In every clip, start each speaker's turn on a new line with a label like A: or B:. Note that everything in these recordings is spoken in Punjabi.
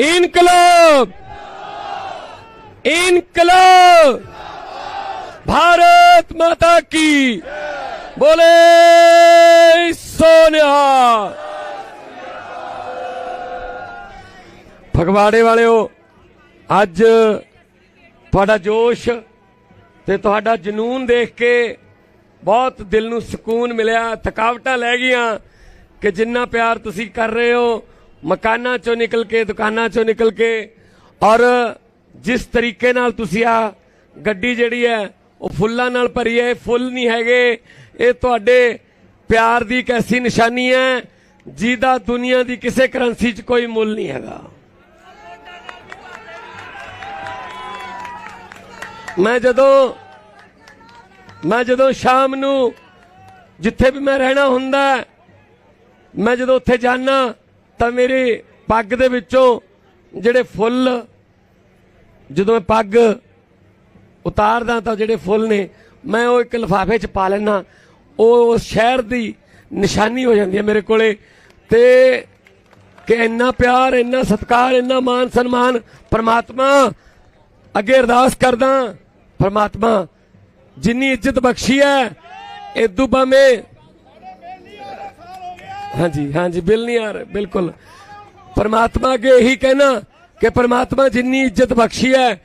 A: इनकलाब इनकलाब भारत माता की बोले सोनिया ਫਗਵਾੜੇ ਵਾਲਿਓ ਅੱਜ ਤੁਹਾਡਾ ਜੋਸ਼ ਤੇ ਤੁਹਾਡਾ ਜਨੂਨ ਦੇਖ ਕੇ ਬਹੁਤ ਦਿਲ ਨੂੰ ਸਕੂਨ ਮਿਲਿਆ ਥਕਾਵਟਾਂ ਲੈ ਗਈਆਂ ਕਿ ਜਿੰਨਾ ਪਿਆਰ ਤੁਸੀਂ ਕਰ ਰਹੇ ਹੋ ਮਕਾਨਾਂ ਚੋਂ ਨਿਕਲ ਕੇ, ਦੁਕਾਨਾਂ ਚੋਂ ਨਿਕਲ ਕੇ। ਔਰ ਜਿਸ ਤਰੀਕੇ ਨਾਲ ਤੁਸੀਂ ਆ ਗੱਡੀ ਜਿਹੜੀ ਹੈ, ਉਹ ਫੁੱਲਾਂ ਨਾਲ ਭਰੀ ਹੈ ਫੁੱਲ ਨਹੀਂ ਹੈਗੇ। ਇਹ ਤੁਹਾਡੇ ਪਿਆਰ ਦੀ ਇੱਕ ਐਸੀ ਨਿਸ਼ਾਨੀ ਹੈ, ਜਿਹਦਾ ਦੁਨੀਆ ਦੀ ਕਿਸੇ ਕਰੰਸੀ 'ਚ ਕੋਈ ਮੁੱਲ ਨਹੀਂ ਹੈਗਾ। ਮੈਂ ਜਦੋਂ ਮੈਂ ਜਦੋਂ ਸ਼ਾਮ ਨੂੰ ਜਿੱਥੇ ਵੀ ਮੈਂ ਰਹਿਣਾ ਹੁੰਦਾ, ਮੈਂ ਜਦੋਂ ਉੱਥੇ ਜਾਣਾ ਤਾਂ ਮੇਰੇ ਪੱਗ ਦੇ ਵਿੱਚੋਂ ਜਿਹੜੇ ਫੁੱਲ, ਜਦੋਂ ਮੈਂ ਪੱਗ ਉਤਾਰਦਾ ਤਾਂ ਜਿਹੜੇ ਫੁੱਲ ਨੇ, ਮੈਂ ਉਹ ਇੱਕ ਲਿਫਾਫੇ 'ਚ ਪਾ ਲੈਣਾ ਉਹ ਉਸ ਸ਼ਹਿਰ ਦੀ ਨਿਸ਼ਾਨੀ ਹੋ ਜਾਂਦੀ ਹੈ ਮੇਰੇ ਕੋਲੇ ਤੇ ਕਿ ਇੰਨਾ ਪਿਆਰ, ਇੰਨਾ ਸਤਿਕਾਰ, ਇੰਨਾ ਮਾਨ ਸਨਮਾਨ ਪ੍ਰਮਾਤਮਾ ਅੱਗੇ ਅਰਦਾਸ ਕਰਦਾ। ਪ੍ਰਮਾਤਮਾ ਜਿੰਨੀ ਇੱਜ਼ਤ ਬਖਸ਼ੀ ਹੈ ਇਦੂ ਬਾਮੇ ਹਾਂਜੀ ਹਾਂਜੀ, ਬਿਲ ਨਹੀਂ ਆ ਰਿਹਾ, ਬਿਲਕੁਲ। ਪਰਮਾਤਮਾ ਅੱਗੇ ਇਹੀ ਕਹਿਣਾ ਕਿ ਪਰਮਾਤਮਾ ਜਿੰਨੀ ਇੱਜ਼ਤ ਬਖਸ਼ੀ ਹੈ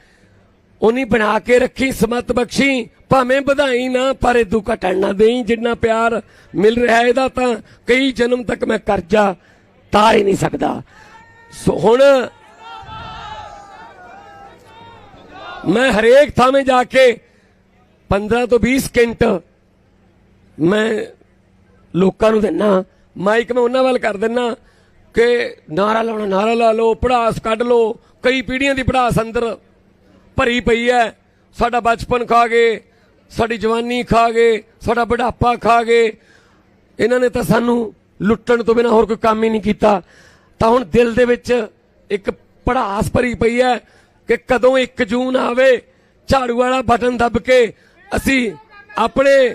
A: ਉਨੀ ਬਣਾ ਕੇ ਰੱਖੀ, ਸਮਤ ਬਖਸ਼ੀ, ਭਾਵੇਂ ਵਧਾਈ ਨਾ, ਪਰ ਇਦੂ ਘਟਣ ਨਾ ਦੇਈ, ਜਿੰਨਾ ਪਿਆਰ ਮਿਲ ਰਿਹਾ ਇਹਦਾ ਤਾਂ ਕਈ ਜਨਮ ਤੱਕ ਮੈਂ ਕਰਜ਼ਾ ਤਾਰ ਹੀ ਨਹੀਂ ਸਕਦਾ। ਸੋ ਹੁਣ ਮੈਂ ਹਰੇਕ ਥਾਵੇਂ ਜਾ ਕੇ 15 ਤੋਂ 20 ਸਕਿੰਟ ਮੈਂ ਲੋਕਾਂ ਨੂੰ ਦਿੰਨਾ ਮਾਈਕ ਮੈਂ ਉਹਨਾਂ ਵੱਲ ਕਰ ਦਿੰਨਾ ਕਿ ਨਾਰਾ ਲਾਉਣਾ, ਨਾਰਾ ਲਾ ਲਓ, ਪੜਾਸ ਕੱਢ ਲਓ, ਕਈ ਪੀੜ੍ਹੀਆਂ ਦੀ ਪੜਾਸ ਅੰਦਰ ਭਰੀ ਪਈ ਹੈ ਸਾਡਾ ਬਚਪਨ ਖਾ ਗਏ, ਸਾਡੀ ਜਵਾਨੀ ਖਾ ਗਏ, ਸਾਡਾ ਬੁਢਾਪਾ ਖਾ ਗਏ। ਇਹਨਾਂ ਨੇ ਤਾਂ ਸਾਨੂੰ ਲੁੱਟਣ ਤੋਂ ਬਿਨਾ ਹੋਰ ਕੋਈ ਕੰਮ ਹੀ ਨਹੀਂ ਕੀਤਾ। ਤਾਂ ਹੁਣ ਦਿਲ ਦੇ ਵਿੱਚ ਇੱਕ ਪੜਾਸ ਭਰੀ ਪਈ ਹੈ ਕਿ ਕਦੋਂ 1 ਜੂਨ ਆਵੇ, ਝਾੜੂ ਵਾਲਾ ਬਟਨ ਦੱਬ ਕੇ ਅਸੀਂ ਆਪਣੇ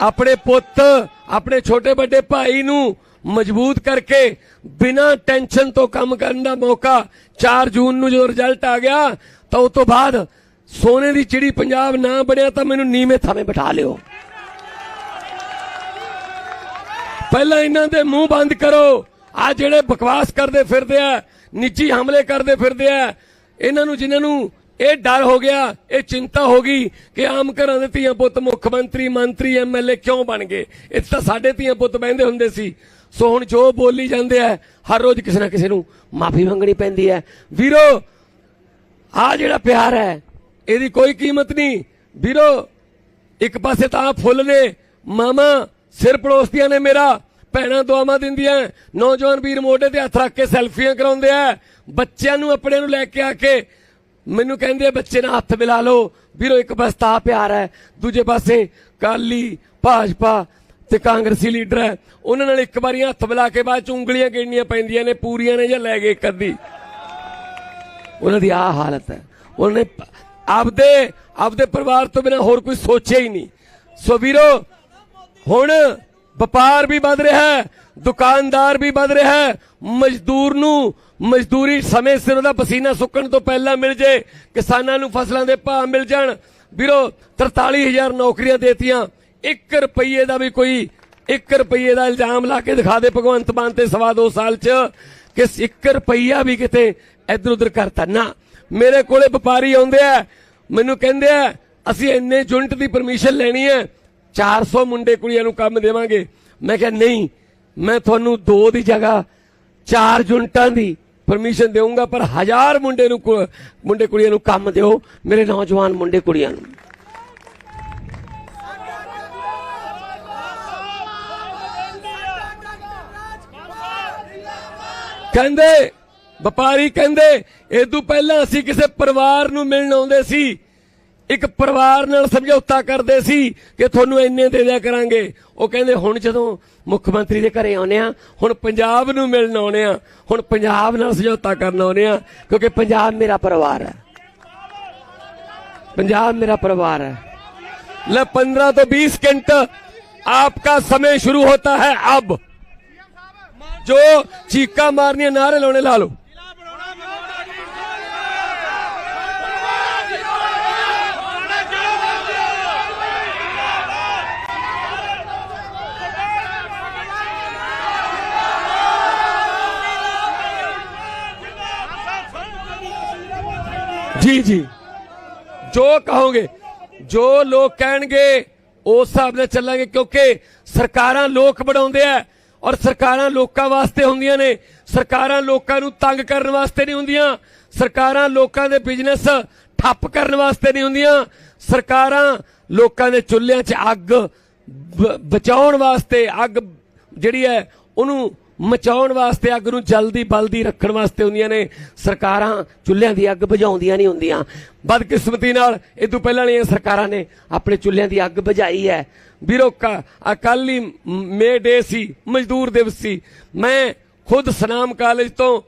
A: ਆਪਣੇ ਪੁੱਤ ਆਪਣੇ ਛੋਟੇ ਵੱਡੇ ਭਾਈ ਨੂੰ ਮਜ਼ਬੂਤ ਕਰਕੇ ਬਿਨਾਂ ਟੈਨਸ਼ਨ ਤੋਂ ਕੰਮ ਕਰਨ ਦਾ ਮੌਕਾ 4 ਜੂਨ ਨੂੰ ਜਦੋਂ ਰਿਜ਼ਲਟ ਆ ਗਿਆ, ਤਾਂ ਉਸ ਤੋਂ ਬਾਅਦ ਸੋਨੇ ਦੀ ਚਿੜੀ ਪੰਜਾਬ ਨਾ ਬਣਿਆ ਤਾਂ ਮੈਨੂੰ ਨੀਵੇਂ ਥਾਵੇਂ ਬਿਠਾ ਲਿਓ। ਪਹਿਲਾਂ ਇਹਨਾਂ ਦੇ ਮੂੰਹ ਬੰਦ ਕਰੋ। ਆ ਜਿਹੜੇ ਬਕਵਾਸ ਕਰਦੇ ਫਿਰਦੇ ਆ, ਨਿੱਜੀ ਹਮਲੇ ਕਰਦੇ ਫਿਰਦੇ ਆ, ਇਹਨਾਂ ਨੂੰ ਜਿਨ੍ਹਾਂ ਨੂੰ ਇਹ ਡਰ ਹੋ ਗਿਆ, ਇਹ ਚਿੰਤਾ ਹੋ ਗਈ ਕਿ ਆਮ ਘਰਾਂ ਦੇ ਧੀਆਂ ਪੁੱਤ ਮੁੱਖ ਮੰਤਰੀ ਮੰਤਰੀ ਐਮਐਲਏ ਕਿਉਂ ਬਣ ਗਏ? ਇਹ ਤਾਂ ਸਾਡੇ ਧੀਆਂ ਪੁੱਤ ਬਹਿੰਦੇ ਹੁੰਦੇ ਸੀ। ਸੋ ਹੁਣ ਜੋ ਬੋਲੀ ਜਾਂਦੇ ਆ, ਹਰ ਰੋਜ਼ ਕਿਸੇ ਨਾ ਕਿਸੇ ਨੂੰ ਮਾਫੀ ਮੰਗਣੀ ਪੈਂਦੀ ਹੈ। ਵੀਰੋ ਆ ਜਿਹੜਾ ਪਿਆਰ ਹੈ, ਇਹਦੀ ਕੋਈ ਕੀਮਤ ਨਹੀਂ। ਵੀਰੋ, ਇੱਕ ਪਾਸੇ ਤਾਂ ਆਹ ਫੁੱਲ ਨੇ, ਮਾਮਾ, ਸਿਰ ਪੜੋਸਦੀਆਂ ਨੇ ਮੇਰਾ, ਭੈਣਾਂ ਦੁਆਵਾਂ ਦਿੰਦੀਆਂ, ਨੌਜਵਾਨ ਵੀਰ ਮੋਢੇ ਤੇ ਹੱਥ ਰੱਖ ਕੇ ਸੈਲਫੀਆਂ ਕਰਾਉਂਦੇ ਆ। ਬੱਚਿਆਂ ਨੂੰ, ਆਪਣੇ ਨੂੰ ਲੈ ਕੇ ਆ ਕੇ ਮੈਨੂੰ ਕਹਿੰਦੇ ਬੱਚੇ ਨਾਲ ਹੱਥ ਮਿਲਾ ਲਓ। ਵੀਰੋ, ਇੱਕ ਪਾਸੇ ਤਾਂ ਪਿਆਰ ਹੈ, ਦੂਜੇ ਪਾਸੇ ਕਾਲੀ ਭਾਜਪਾ ਤੇ ਕਾਂਗਰਸੀ ਲੀਡਰ ਹੈ। ਉਹਨਾਂ ਨਾਲ ਇੱਕ ਵਾਰੀ ਹੱਥ ਮਿਲਾ ਕੇ ਬਾਅਦ ਚ ਉਂਗਲੀਆਂ ਗਿਣਨੀਆਂ ਪੈਂਦੀਆਂ ਨੇ, ਪੂਰੀਆਂ ਨੇ ਜਾਂ ਲੈ ਗਏ ਇੱਕ ਅੱਧੀ। ਉਹਨਾਂ ਦੀ ਆ ਹਾਲਤ ਹੈ। ਉਹਨੇ ਆਪਦੇ ਆਪਦੇ ਪਰਿਵਾਰ ਤੋਂ ਬਿਨਾ ਹੋਰ ਕੋਈ ਸੋਚਿਆ ਹੀ ਨਹੀਂ। ਸੋ ਵੀਰੋ, ਹੁਣ ਵਪਾਰ ਵੀ ਵੱਧ ਰਿਹਾ ਹੈ ਦੁਕਾਨਦਾਰ ਵੀ ਵੱਧ ਰਿਹਾ ਹੈ। ਮਜ਼ਦੂਰ ਨੂੰ ਮਜ਼ਦੂਰੀ ਸਮੇਂ ਸਿਰ ਉਹਦਾ ਪਸੀਨਾ ਸੁੱਕਣ ਤੋਂ ਪਹਿਲਾਂ ਮਿਲ ਜੇ, ਕਿਸਾਨਾਂ ਨੂੰ ਫਸਲਾਂ ਦੇ ਭਾਅ ਮਿਲ ਜਾਣ। ਵੀਰੋ 43000 ਨੌਕਰੀਆਂ ਦੇਤੀਆਂ। 1 ਰੁਪਏ ਦਾ ਵੀ ਕੋਈ 1 ਰੁਪਏ ਦਾ ਇਲਜ਼ਾਮ ਲਾ ਕੇ ਦਿਖਾ ਦੇ ਭਗਵੰਤ ਮਾਨ ਤੇ ਸਵਾ ਦੋ ਸਾਲ ਚ, ਕਿ 1 ਰੁਪਈਆ ਵੀ ਕਿਤੇ ਇੱਧਰ ਉੱਧਰ ਕਰਤਾ ਨਾ। ਮੇਰੇ ਕੋਲੇ ਵਪਾਰੀ ਆਉਂਦੇ ਆ, ਮੈਨੂੰ ਕਹਿੰਦੇ ਆ, ਅਸੀਂ ਇੰਨੇ ਯੂਨਿਟ ਦੀ ਪਰਮਿਸ਼ਨ ਲੈਣੀ ਹੈ 400 ਮੁੰਡੇ ਕੁੜੀਆਂ ਨੂੰ ਕੰਮ ਦੇਵਾਂਗੇ। ਮੈਂ ਕਿਹਾ, ਨਹੀਂ ਮੈਂ ਤੁਹਾਨੂੰ ਦੋ ਦੀ ਜਗ੍ਹਾ, ਚਾਰ ਯੂਨਿਟਾਂ ਦੀ ਪਰਮਿਸ਼ਨ ਦੇਵਾਂਗਾ ਪਰ ਹਜ਼ਾਰ ਮੁੰਡੇ ਨੂੰ ਮੁੰਡੇ ਕੁੜੀਆਂ ਨੂੰ ਕੰਮ ਦਿਓ, ਮੇਰੇ ਨੌਜਵਾਨ ਮੁੰਡੇ ਕੁੜੀਆਂ ਨੂੰ। ਕਹਿੰਦੇ, ਵਪਾਰੀ ਕਹਿੰਦੇ, ਇਹ ਤੋਂ ਪਹਿਲਾਂ ਅਸੀਂ ਕਿਸੇ ਪਰਿਵਾਰ ਨੂੰ ਮਿਲਣ ਆਉਂਦੇ ਸੀ। ਇੱਕ ਪਰਿਵਾਰ ਨਾਲ ਸਮਝੌਤਾ ਕਰਦੇ ਸੀ ਕਿ ਤੁਹਾਨੂੰ ਇੰਨੇ ਦੇ ਦਿਆ ਕਰਾਂਗੇ ਉਹ ਕਹਿੰਦੇ ਹੁਣ ਜਦੋਂ ਮੁੱਖ ਮੰਤਰੀ ਦੇ ਘਰੇ ਆਉਨੇ ਆ ਹੁਣ ਪੰਜਾਬ ਨੂੰ ਮਿਲਣ ਆਉਨੇ ਆ ਹੁਣ ਪੰਜਾਬ ਨਾਲ ਸਮਝੌਤਾ ਕਰਨ ਆਉਨੇ ਆ ਕਿਉਂਕਿ ਪੰਜਾਬ ਮੇਰਾ ਪਰਿਵਾਰ ਹੈ पंजाब मेरा परिवार है ले पंद्रह तो बीस सेकंड आपका समय शुरू होता है अब जो चीका मारनी है नारे लाने ला लो ਜੀ ਜੀ। ਜੋ ਕਹੋਗੇ, ਜੋ ਲੋਕ ਕਹਿਣਗੇ, ਉਸ ਹਿਸਾਬ ਨਾਲ ਚੱਲਾਂਗੇ ਕਿਉਂਕਿ ਸਰਕਾਰਾਂ ਲੋਕ ਬਣਾਉਂਦੇ ਆ ਔਰ ਸਰਕਾਰਾਂ ਲੋਕਾਂ ਵਾਸਤੇ ਹੁੰਦੀਆਂ ਨੇ। ਸਰਕਾਰਾਂ ਲੋਕਾਂ ਨੂੰ ਤੰਗ ਕਰਨ ਵਾਸਤੇ ਨਹੀਂ ਹੁੰਦੀਆਂ। ਸਰਕਾਰਾਂ ਲੋਕਾਂ ਦੇ ਬਿਜ਼ਨਸ ਠੱਪ ਕਰਨ ਵਾਸਤੇ ਨਹੀਂ ਹੁੰਦੀਆਂ। ਸਰਕਾਰਾਂ ਲੋਕਾਂ ਦੇ ਚੁੱਲ੍ਹਿਆਂ 'ਚ ਅੱਗ ਬਚਾਉਣ ਵਾਸਤੇ ਅੱਗ ਜਿਹੜੀ ਹੈ, ਉਹਨੂੰ ਮਚਾਉਣ ਵਾਸਤੇ ਅੱਗ ਨੂੰ ਜਲਦੀ ਬਲਦੀ ਰੱਖਣ ਵਾਸਤੇ ਹੁੰਦੀਆਂ ਨੇ। ਸਰਕਾਰਾਂ ਚੁੱਲ੍ਹਿਆਂ ਦੀ ਅੱਗ ਬੁਝਾਉਂਦੀਆਂ ਨਹੀਂ ਹੁੰਦੀਆਂ। ਬਦਕਿਸਮਤੀ ਨਾਲ ਇਹ ਤੋਂ ਪਹਿਲਾਂ ਵਾਲੀਆਂ ਸਰਕਾਰਾਂ ਨੇ ਆਪਣੇ ਚੁੱਲ੍ਹਿਆਂ ਦੀ ਅੱਗ ਬੁਝਾਈ ਹੈ। ਵੀਰੋ ਅਕਾਲੀ ਮੇ ਡੇ ਸੀ, ਮਜ਼ਦੂਰ ਦਿਵਸ ਸੀ। ਮੈਂ ਖੁਦ ਸਨਾਮ ਕਾਲਜ ਤੋਂ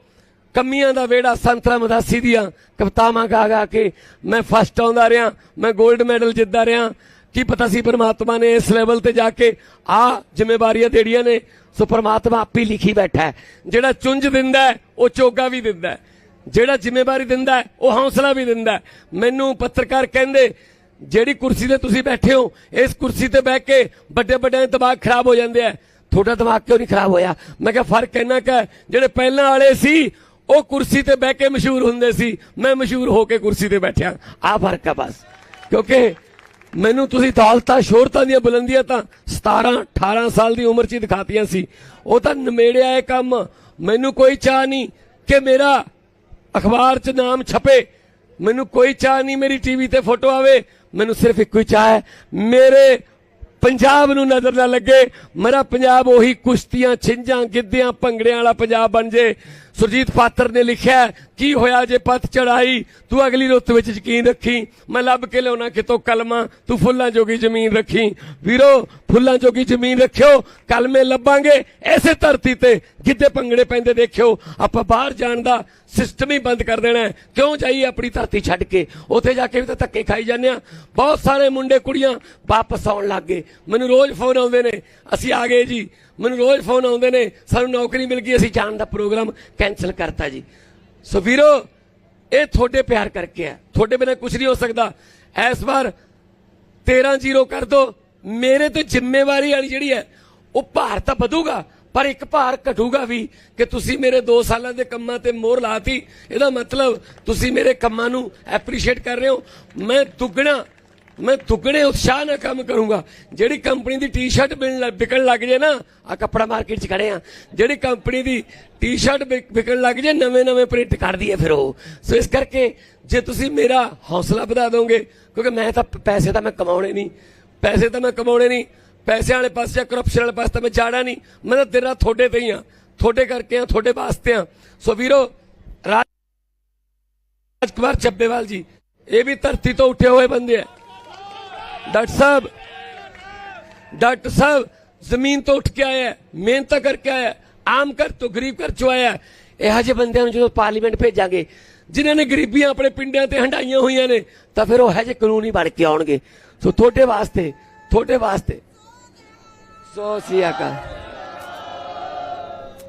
A: ਕਮੀਆਂ ਦਾ ਵੇੜਾ ਸੰਤਰਾ ਮਦਾਸੀ ਦੀਆਂ ਕਵਿਤਾਵਾਂ ਗਾ ਗਾ ਕੇ ਮੈਂ ਫਸਟ ਆਉਂਦਾ ਰਿਹਾ, ਮੈਂ 골ਡ ਮੈਡਲ ਜਿੱਤਦਾ ਰਿਹਾ। ਕੀ ਪਤਾ ਸੀ ਪਰਮਾਤਮਾ ਨੇ ਇਸ ਲੈਵਲ ਤੇ ਜਾ ਕੇ ਆ ਜ਼ਿੰਮੇਵਾਰੀਆਂ ਦੇੜੀਆਂ ਨੇ? ਸੋ ਪਰਮਾਤਮਾ ਆਪ ਹੀ ਲਿਖੀ ਬੈਠਾ ਹੈ। ਜਿਹੜਾ ਚੁੰਝ ਦਿੰਦਾ ਉਹ ਚੋਗਾ ਵੀ ਦਿੰਦਾ ਜਿਹੜਾ ਜ਼ਿੰਮੇਵਾਰੀ ਦਿੰਦਾ ਉਹ ਹੌਸਲਾ ਵੀ ਦਿੰਦਾ ਮੈਨੂੰ ਪੱਤਰਕਾਰ ਕਹਿੰਦੇ, ਜਿਹੜੀ ਕੁਰਸੀ ਤੇ ਤੁਸੀਂ ਬੈਠੇ ਹੋ, ਇਸ ਕੁਰਸੀ ਤੇ ਬਹਿ ਕੇ ਵੱਡੇ ਵੱਡੇ ਦਿਮਾਗ ਖਰਾਬ ਹੋ ਜਾਂਦੇ ਆ। ਤੁਹਾਡਾ ਦਿਮਾਗ ਕਿਉਂ ਨਹੀਂ ਖਰਾਬ ਹੋਇਆ? ਮੈਂ ਕਿਹਾ, ਫ਼ਰਕ ਇੰਨਾ ਕੁ ਜਿਹੜੇ ਪਹਿਲਾਂ ਵਾਲੇ ਸੀ, ਉਹ ਕੁਰਸੀ ਤੇ ਬਹਿ ਕੇ ਮਸ਼ਹੂਰ ਹੁੰਦੇ ਸੀ। ਮੈਂ ਮਸ਼ਹੂਰ ਹੋ ਕੇ ਕੁਰਸੀ ਤੇ ਬੈਠਿਆ। ਆ ਫ਼ਰਕ ਹੈ ਬਸ। ਕਿਉਂਕਿ ਮੈਨੂੰ ਤੁਸੀਂ ਦੌਲਤਾਂ ਸ਼ੋਹਰਤਾਂ ਦੀਆਂ ਬੁਲੰਦੀਆਂ ਤਾਂ 17 18 ਸਾਲ ਦੀ ਉਮਰ 'ਚ ਹੀ ਦਿਖਾਤੀਆਂ ਸੀ। ਉਹ ਤਾਂ ਨਮੇੜਿਆ ਇਹ ਕੰਮ। ਮੈਨੂੰ ਕੋਈ ਚਾਹ ਨਹੀਂ ਕਿ ਮੇਰਾ ਅਖਬਾਰ 'ਚ ਨਾਮ ਛਪੇ। ਮੈਨੂੰ ਕੋਈ ਚਾਹ ਨਹੀਂ ਮੇਰੀ ਟੀਵੀ ਤੇ ਫੋਟੋ ਆਵੇ। ਮੈਨੂੰ ਸਿਰਫ ਇੱਕੋ ਹੀ ਚਾਹ ਹੈ। ਮੇਰੇ ਪੰਜਾਬ ਨੂੰ ਨਜ਼ਰ ਨਾ ਲੱਗੇ। ਮੇਰਾ ਪੰਜਾਬ ਉਹੀ ਕੁਸ਼ਤੀਆਂ, ਛਿੰਝਾਂ, ਗਿੱਧਿਆਂ, ਭੰਗੜਿਆਂ ਵਾਲਾ ਪੰਜਾਬ ਬਣ ਜੇ। ਸੁਰਜੀਤ ਪਾਤਰ ਨੇ ਲਿਖਿਆ ਕੀ ਹੋਇਆ ਜੇ ਪਤ ਚੜਾਈ? ਤੂੰ ਅਗਲੀ ਰੁੱਤ ਵਿੱਚ ਯਕੀਨ ਰੱਖੀ। ਮੈਂ ਲੱਭ ਕੇ ਲਿਆਉਣਾ ਕਿਤੋਂ ਕਲਮਾਂ? ਤੂੰ ਫੁੱਲਾਂ ਜੋਗੀ ਜ਼ਮੀਨ ਰੱਖੀ। ਵੀਰੋ, ਫੁੱਲਾਂ ਜੋਗੀ ਜ਼ਮੀਨ ਰੱਖਿਓ। ਕਲਮੇ ਲੱਭਾਂਗੇ। ਐਸੇ ਧਰਤੀ ਤੇ ਗਿੱਧੇ ਭੰਗੜੇ ਪੈਂਦੇ ਦੇਖਿਓ। ਆਪਾਂ ਬਾਹਰ ਜਾਣ ਦਾ ਸਿਸਟਮ ਹੀ ਬੰਦ ਕਰ ਦੇਣਾ ਕਿਉਂ ਜਾਈਏ ਆਪਣੀ ਧਰਤੀ ਛੱਡ ਕੇ? ਉੱਥੇ ਜਾ ਕੇ ਵੀ ਤਾਂ ਧੱਕੇ ਖਾਈ ਜਾਂਦੇ ਆ ਬਹੁਤ ਸਾਰੇ ਮੁੰਡੇ ਕੁੜੀਆਂ ਵਾਪਸ ਆਉਣ ਲੱਗ ਗਏ। ਮੈਨੂੰ ਰੋਜ਼ ਫੋਨ ਆਉਂਦੇ ਨੇ। ਅਸੀਂ ਆ ਗਏ ਜੀ। ਮੈਨੂੰ ਰੋਜ਼ ਫੋਨ ਆਉਂਦੇ ਨੇ। ਸਾਨੂੰ ਨੌਕਰੀ ਮਿਲ ਗਈ। ਅਸੀਂ ਜਾਣ ਦਾ ਪ੍ਰੋਗਰਾਮ ਕੈਨਸਲ ਕਰਤਾ ਜੀ। ਸੋ ਵੀਰੋ, ਇਹ ਤੁਹਾਡੇ ਪਿਆਰ ਕਰਕੇ ਹੈ। ਤੁਹਾਡੇ ਬਿਨਾਂ ਕੁਝ ਨਹੀਂ ਹੋ ਸਕਦਾ। ਇਸ ਵਾਰ 13-0 ਕਰ ਦੋ। ਮੇਰੇ ਤੇ ਜ਼ਿੰਮੇਵਾਰੀ ਵਾਲੀ ਜਿਹੜੀ ਹੈ, ਉਹ ਭਾਰ ਤਾਂ ਵਧੂਗਾ, ਪਰ ਇੱਕ ਭਾਰ ਘਟੂਗਾ ਵੀ ਕਿ ਤੁਸੀਂ ਮੇਰੇ 2 ਸਾਲਾਂ ਦੇ ਕੰਮਾਂ ਤੇ ਮੋਹਰ ਲਾਤੀ। ਇਹਦਾ ਮਤਲਬ ਤੁਸੀਂ ਮੇਰੇ ਕੰਮਾਂ ਨੂੰ ਐਪਰੀਸ਼ੀਏਟ ਕਰ ਰਹੇ ਹੋ। ਮੈਂ ਦੁੱਗਣਾ ਮੈਂ ਦੁੱਗਣੇ ਉਤਸ਼ਾਹ ਨਾਲ ਕੰਮ ਕਰੂੰਗਾ। ਜਿਹੜੀ ਕੰਪਨੀ ਦੀ ਟੀ-ਸ਼ਰਟ ਵਿਕਣ ਲੱਗ ਜੇ ਨਾ ਆ ਕੱਪੜਾ ਮਾਰਕੀਟ 'ਚ ਖੜੇ ਆ। ਜਿਹੜੀ ਕੰਪਨੀ ਦੀ ਟੀ-ਸ਼ਰਟ ਵਿਕਣ ਲੱਗ ਜੇ ਨਵੇਂ ਨਵੇਂ ਪ੍ਰਿੰਟ ਕਰਦੀ ਹੈ ਫਿਰ ਉਹ। ਸੋ ਇਸ ਕਰਕੇ ਜੇ ਤੁਸੀਂ ਮੇਰਾ ਹੌਸਲਾ ਵਧਾ ਦੋਗੇ, ਕਿਉਂਕਿ ਮੈਂ ਤਾਂ ਪੈਸੇ ਤਾਂ ਮੈਂ ਕਮਾਉਣੇ ਨਹੀਂ। ਪੈਸੇ ਤਾਂ ਮੈਂ ਕਮਾਉਣੇ ਨਹੀਂ। ਪੈਸੇ ਵਾਲੇ ਪਾਸੇ ਜਾਂ ਕਰਪਸ਼ਨ ਵਾਲੇ ਪਾਸੇ ਤਾਂ ਮੈਂ ਜਾਣਾ ਨਹੀਂ। ਮੈਂ ਤਾਂ ਤੇਰਾ ਤੁਹਾਡੇ ਤੇ ਹੀ ਆ। ਤੁਹਾਡੇ ਕਰਕੇ ਆ, ਤੁਹਾਡੇ ਵਾਸਤੇ ਆ। ਸੋ ਵੀਰੋ, ਰਾਜ, ਰਾਜਕੁਮਾਰ ਚੱਬੇਵਾਲ ਜੀ, ਇਹ ਵੀ ਧਰਤੀ ਤੋਂ ਉੱਠੇ ਹੋਏ ਬੰਦੇ ਆ। ਡਾਕਟਰ ਸਾਹਿਬ ਡਾਕਟਰ ਸਾਹਿਬ, ਜ਼ਮੀਨ ਤੋਂ ਉੱਠ ਕੇ ਆਇਆ ਮਿਹਨਤ ਕਰਕੇ ਆਇਆ ਆਮ ਕਰ ਤੋਂ ਗਰੀਬ ਕਰ ਚੋਂ ਆਇਆ ਇਹੋ ਜਿਹੇ ਬੰਦਿਆਂ ਨੂੰ ਜਦੋਂ ਪਾਰਲੀਮੈਂਟ ਭੇਜਾਂਗੇ, ਜਿਨ੍ਹਾਂ ਨੇ ਗਰੀਬੀਆਂ ਆਪਣੇ ਪਿੰਡਾਂ ਤੇ ਹੰਡਾਈਆਂ ਹੋਈਆਂ ਨੇ, ਤਾਂ ਫਿਰ ਉਹ ਇਹੋ ਜਿਹੇ ਕਾਨੂੰਨ ਹੀ ਬਣ ਕੇ ਆਉਣਗੇ। ਸੋ ਤੁਹਾਡੇ ਵਾਸਤੇ ਤੁਹਾਡੇ ਵਾਸਤੇ। ਸੋ ਸਿਆਕਾ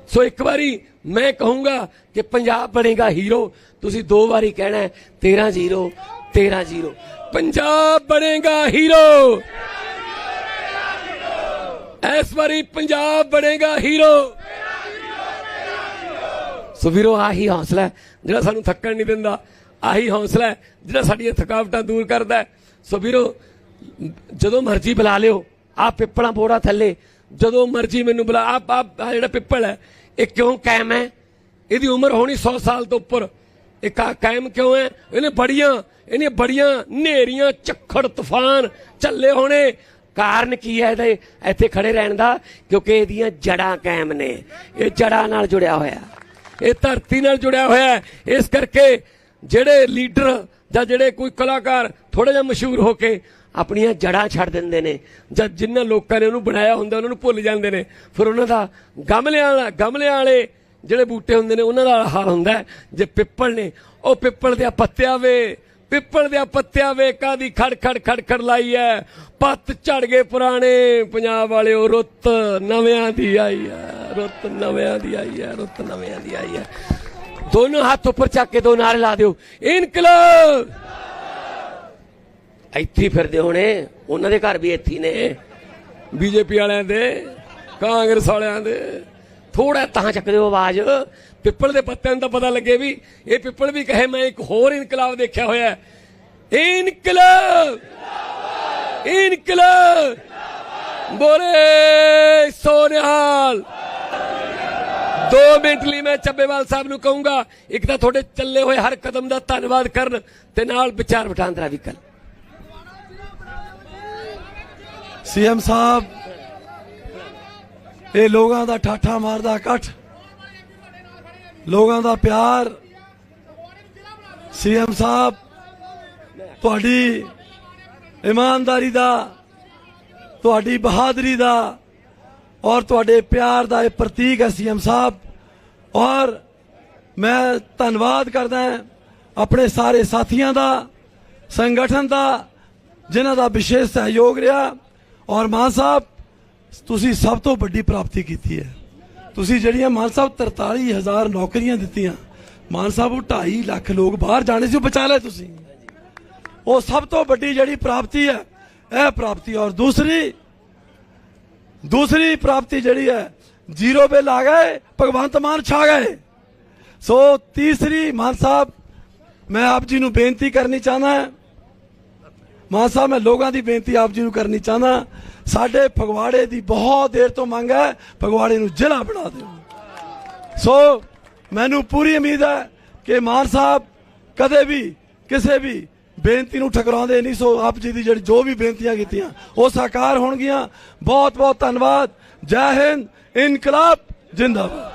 A: ਸੋ ਇੱਕ ਵਾਰੀ ਮੈਂ ਕਹੂੰਗਾ ਕਿ ਪੰਜਾਬ ਬਣੇਗਾ ਹੀਰੋ, ਤੁਸੀਂ ਦੋ ਵਾਰੀ ਕਹਿਣਾ ਹੈ 13 0 13 0 ਪੰਜਾਬ ਬਣੇਗਾ ਹੀਰੋ। ਇਸ ਵਾਰੀ ਪੰਜਾਬ ਬਣੇਗਾ ਹੀਰੋ। ਸੋ ਵੀਰੋ, ਆਹੀ ਹੌਸਲਾ ਜਿਹੜਾ ਸਾਨੂੰ ਥੱਕਣ ਨਹੀਂ ਦਿੰਦਾ। ਆਹੀ ਹੌਸਲਾ ਜਿਹੜਾ ਸਾਡੀਆਂ ਥਕਾਵਟਾਂ ਦੂਰ ਕਰਦਾ ਸੋ ਵੀਰੋ, ਜਦੋਂ ਮਰਜ਼ੀ ਬੁਲਾ ਲਿਓ ਆ ਪਿੱਪਲਾਂ ਬੋੜਾ ਥੱਲੇ। ਜਦੋਂ ਮਰਜ਼ੀ ਮੈਨੂੰ ਬੁਲਾ ਆ ਆ ਜਿਹੜਾ ਪਿੱਪਲ ਹੈ, ਇਹ ਕਿਉਂ ਕਾਇਮ ਹੈ? ਇਹਦੀ ਉਮਰ ਹੋਣੀ 100 ਸਾਲ ਤੋਂ ਉੱਪਰ। ਇਹ ਕਾ- ਕਾਇਮ ਕਿਉਂ ਹੈ? ਇਹਨੇ ਬੜੀਆਂ ਇਹਨੇ ਬੜੀਆਂ ਨੇਰੀਆਂ ਚੱਖੜ ਤੂਫਾਨ ਝੱਲੇ ਹੋਣੇ। ਕਾਰਨ ਕੀ ਹੈ ਇਹਦੇ? ਇੱਥੇ ਖੜੇ ਰਹਿਣ ਦਾ, ਕਿਉਂਕਿ ਇਹਦੀਆਂ ਜੜਾਂ ਕਾਇਮ ਨੇ। ਇਹ ਜੜਾਂ ਨਾਲ ਜੁੜਿਆ ਹੋਇਆ। ਇਹ ਧਰਤੀ ਨਾਲ ਜੁੜਿਆ ਹੋਇਆ ਇਸ ਕਰਕੇ ਜਿਹੜੇ ਲੀਡਰ ਜਾਂ ਜਿਹੜੇ ਕੋਈ ਕਲਾਕਾਰ ਥੋੜਾ ਜਿਹਾ ਮਸ਼ਹੂਰ ਹੋ ਕੇ ਆਪਣੀਆਂ ਜੜਾਂ ਛੱਡ ਦਿੰਦੇ ਨੇ ਜਦ ਜਿਨ੍ਹਾਂ ਲੋਕਾਂ ਨੇ ਉਹਨੂੰ ਬਣਾਇਆ ਹੁੰਦਾ, ਉਹਨਾਂ ਨੂੰ ਭੁੱਲ ਜਾਂਦੇ ਨੇ, ਫਿਰ ਉਹਨਾਂ ਦਾ ਗਮਲਿਆਂ ਵਾਲਾ, ਗਮਲਿਆਂ ਵਾਲੇ ਜਿਹੜੇ ਬੂਟੇ ਹੁੰਦੇ ਨੇ, ਉਹਨਾਂ ਦਾ ਹਾਲ ਹੁੰਦਾ ਜੇ ਪਿੱਪਲ ਨੇ, ਉਹ ਪਿੱਪਲ ਦੇ ਪੱਤਿਆਂ ਵੇ ਪਿੱਪਲ ਦੇ ਪੱਤਿਆਂ ਵੇ ਕਾਦੀ ਖੜ ਖੜ ਖੜ ਖੜ ਲਾਈ ਐ। ਪੱਤ ਝੜ ਗਏ ਪੁਰਾਣੇ, ਪੰਜਾਬ ਵਾਲੇ ਰੁੱਤ ਨਵਿਆਂ ਦੀ ਆਈ ਐ। ਰੁੱਤ ਨਵਿਆਂ ਦੀ ਆਈ ਐ, ਰੁੱਤ ਨਵਿਆਂ ਦੀ ਆਈ ਐ। ਦੋਨੋਂ ਹੱਥ ਉੱਪਰ ਚੱਕ ਕੇ ਦੋ ਨਾਰੇ ਲਾ ਦਿਓ। ਇਨਕਲਾਬ! ਇੱਥੇ ਫਿਰਦੇ ਹੋਣੇ। ਉਹਨਾਂ ਦੇ ਘਰ ਵੀ ਇੱਥੇ ਨੇ। ਬੀਜੇਪੀ ਵਾਲਿਆਂ ਦੇ, ਕਾਂਗਰਸ ਵਾਲਿਆਂ ਦੇ। ਥੋੜਾ ਤਾਂ ਚੱਕ ਦਿਓ ਆਵਾਜ਼। ਪਿੱਪਲ ਦੇ ਪੱਤਿਆਂ ਨੂੰ ਪਤਾ ਲੱਗੇ ਵੀ ਇਹ ਪਿੱਪਲ ਵੀ ਕਹੇ, ਮੈਂ ਇੱਕ ਹੋਰ ਇਨਕਲਾਬ ਦੇਖਿਆ ਹੋਇਆ ਇਨਕਲਾਬ! ਇਨਕਲਾਬ! ਬੋਲੇ ਸੋਨਿਹਾਲ! 2 ਮਿੰਟ ਲਈ ਮੈਂ ਚੱਬੇਵਾਲ ਸਾਹਿਬ ਨੂੰ ਕਹੂੰਗਾ, ਇੱਕ ਤਾਂ ਤੁਹਾਡੇ ਚੱਲੇ ਹੋਏ ਹਰ ਕਦਮ ਦਾ ਧੰਨਵਾਦ ਕਰਨ ਤੇ ਨਾਲ ਵਿਚਾਰ ਵਟਾਂਦਰਾ ਵੀ ਕਰਨ।
B: ਸੀਐਮ ਸਾਹਿਬ ਇਹ ਲੋਕਾਂ ਦਾ ਠਾਠਾ ਮਾਰਦਾ ਇਕੱਠ। ਲੋਕਾਂ ਦਾ ਪਿਆਰ। ਸੀਐਮ ਸਾਹਿਬ, ਤੁਹਾਡੀ ਇਮਾਨਦਾਰੀ ਦਾ, ਤੁਹਾਡੀ ਬਹਾਦਰੀ ਦਾ ਔਰ ਤੁਹਾਡੇ ਪਿਆਰ ਦਾ ਇਹ ਪ੍ਰਤੀਕ ਹੈ ਸੀਐਮ ਸਾਹਿਬ। ਔਰ ਮੈਂ ਧੰਨਵਾਦ ਕਰਦਾ ਆਪਣੇ ਸਾਰੇ ਸਾਥੀਆਂ ਦਾ, ਸੰਗਠਨ ਦਾ, ਜਿਨ੍ਹਾਂ ਦਾ ਵਿਸ਼ੇਸ਼ ਸਹਿਯੋਗ ਰਿਹਾ। ਔਰ ਮਾਨ ਸਾਹਿਬ ਤੁਸੀਂ ਸਭ ਤੋਂ ਵੱਡੀ ਪ੍ਰਾਪਤੀ ਕੀਤੀ ਹੈ। ਤੁਸੀਂ ਜਿਹੜੀਆਂ ਮਾਨ ਸਾਹਿਬ 43000 ਨੌਕਰੀਆਂ ਦਿੱਤੀਆਂ, ਮਾਨ ਸਾਹਿਬ ਉਹ 2.5 ਲੱਖ ਲੋਕ ਬਾਹਰ ਜਾਣੇ ਸੀ, ਉਹ ਬਚਾ ਲਏ ਤੁਸੀਂ। ਉਹ ਸਭ ਤੋਂ ਵੱਡੀ ਜਿਹੜੀ ਪ੍ਰਾਪਤੀ ਹੈ, ਇਹ ਪ੍ਰਾਪਤੀ ਔਰ ਦੂਸਰੀ ਦੂਸਰੀ ਪ੍ਰਾਪਤੀ ਜਿਹੜੀ ਹੈ, ਜ਼ੀਰੋ ਬਿੱਲ ਆ ਗਏ, ਭਗਵੰਤ ਮਾਨ ਛਾ ਗਏ। ਸੋ ਤੀਸਰੀ ਮਾਨ ਸਾਹਿਬ, ਮੈਂ ਆਪ ਜੀ ਨੂੰ ਬੇਨਤੀ ਕਰਨੀ ਚਾਹੁੰਦਾ ਮਾਨ ਸਾਹਿਬ, ਮੈਂ ਲੋਕਾਂ ਦੀ ਬੇਨਤੀ ਆਪ ਜੀ ਨੂੰ ਕਰਨੀ ਚਾਹੁੰਦਾ। ਸਾਡੇ ਫਗਵਾੜੇ ਦੀ ਬਹੁਤ ਦੇਰ ਤੋਂ ਮੰਗ ਹੈ, ਫਗਵਾੜੇ ਨੂੰ ਜ਼ਿਲ੍ਹਾ ਬਣਾ ਦਿਓ। ਸੋ ਮੈਨੂੰ ਪੂਰੀ ਉਮੀਦ ਹੈ ਕਿ ਮਾਨ ਸਾਹਿਬ ਕਦੇ ਵੀ ਕਿਸੇ ਵੀ ਬੇਨਤੀ ਨੂੰ ਠਕਰਾਉਂਦੇ ਨਹੀਂ। ਸੋ ਆਪ ਜੀ ਦੀ ਜਿਹੜੀ ਜੋ ਵੀ ਬੇਨਤੀਆਂ ਕੀਤੀਆਂ, ਉਹ ਸਾਕਾਰ ਹੋਣਗੀਆਂ। ਬਹੁਤ ਬਹੁਤ ਧੰਨਵਾਦ। ਜੈ ਹਿੰਦ, ਇਨਕਲਾਬ, ਜਿੰਦਾਬਾਦ।